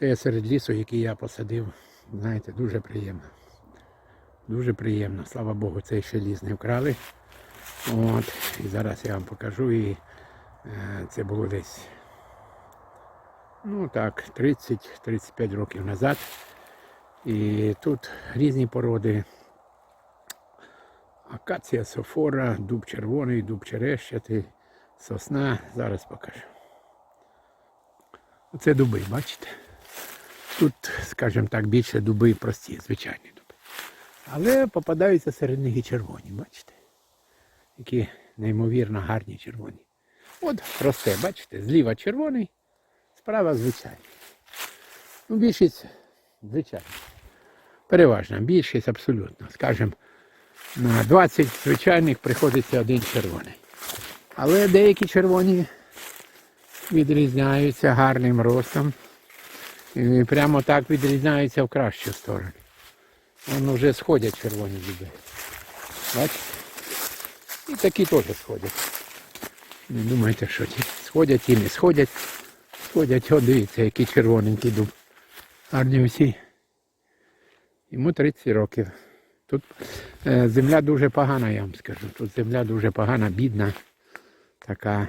Це я серед лісу, який я посадив. Знаєте, дуже приємно. Дуже приємно. Слава Богу, цей ще ліс не вкрали. От. І зараз я вам покажу. І е, це було десь ну так, 30-35 років назад. І тут різні породи. Акація, софора, дуб червоний, дуб черещатий, сосна. Зараз покажу. Оце дуби, бачите? Тут, скажімо так, більше дуби прості, звичайні дуби. Але попадаються серед них і червоні, бачите? Які неймовірно гарні червоні. От росте, бачите, зліва червоний, справа звичайний. Ну, більшість звичайна. Переважна, більшість абсолютно. Скажімо, на 20 звичайних приходиться один червоний. Але деякі червоні відрізняються гарним ростом. І прямо так відрізняються в кращу сторону. Вон вже сходять червоні дуби. Бачите? І такі теж сходять. Не думайте, що ті сходять і не сходять. Сходять, о, дивіться, який червоненький дуб. Гарні усі. Йому 30 років. Тут е, земля дуже погана, я вам скажу. Тут земля дуже погана, бідна. Така.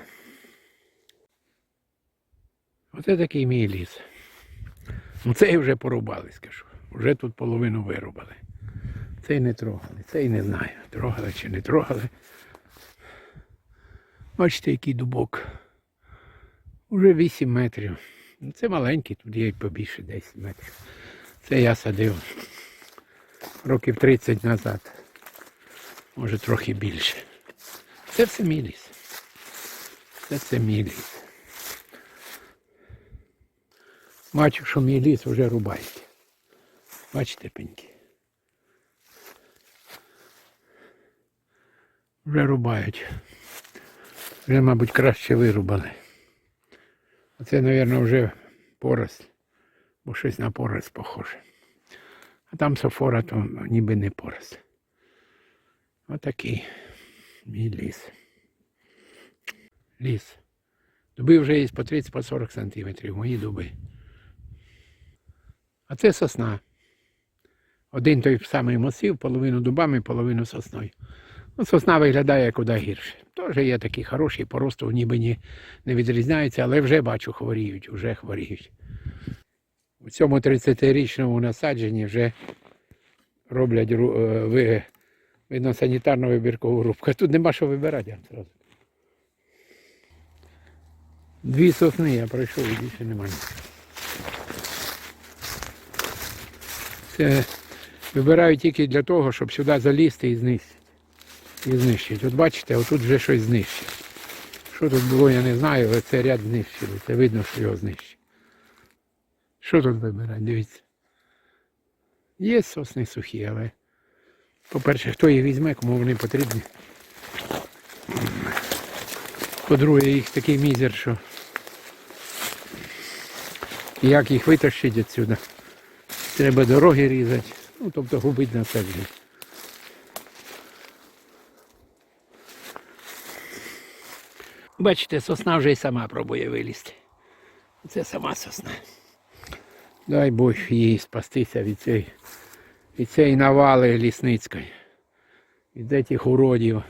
Оце такий мій ліс. Ну цей вже порубали, скажу. Вже тут половину вирубали. Цей не трогали, цей не знаю, трогали чи не трогали. Бачите, який дубок. Уже 8 метрів. Ну, Це маленький, тут є й побільше 10 метрів. Це я садив років 30 назад. Може трохи більше. Це все мій ліс. Це все мій ліс. Бачу, що мій ліс вже рубають. Бачите, пеньки. Вже рубають. Вже, мабуть, краще вирубали. А це, мабуть, вже поросль, бо щось на поросль похоже. А там софора, то ніби не поросль. Отакий мій ліс. Ліс. Дуби вже є по 30-40 сантиметрів, мої дуби. А це сосна. Один той самий масив, половину дубами, половину сосною. Ну, сосна виглядає куди гірше. Теж є такі хороші, по росту ніби не, не відрізняються, але вже бачу, хворіють, вже хворіють. У цьому 30-річному насадженні вже роблять е, ви, видно, санітарно вибіркову рубку. Тут нема що вибирати. я зразу. Дві сосни я пройшов і більше немає. Це вибираю тільки для того, щоб сюди залізти і знищити. І знищити. От бачите, отут вже щось знищить. Що тут було, я не знаю, але це ряд знищили. Це видно, що його знищить. Що тут вибирати? Дивіться. Є сосни сухі, але, по-перше, хто їх візьме, кому вони потрібні. По-друге, їх такий мізер, що як їх витащити відсюди. Треба дороги різати, ну тобто губить насадження. Бачите, сосна вже й сама пробує вилізти. Це сама сосна. Дай Бог їй спастися від цієї, від навали лісницької. Від цих уродів.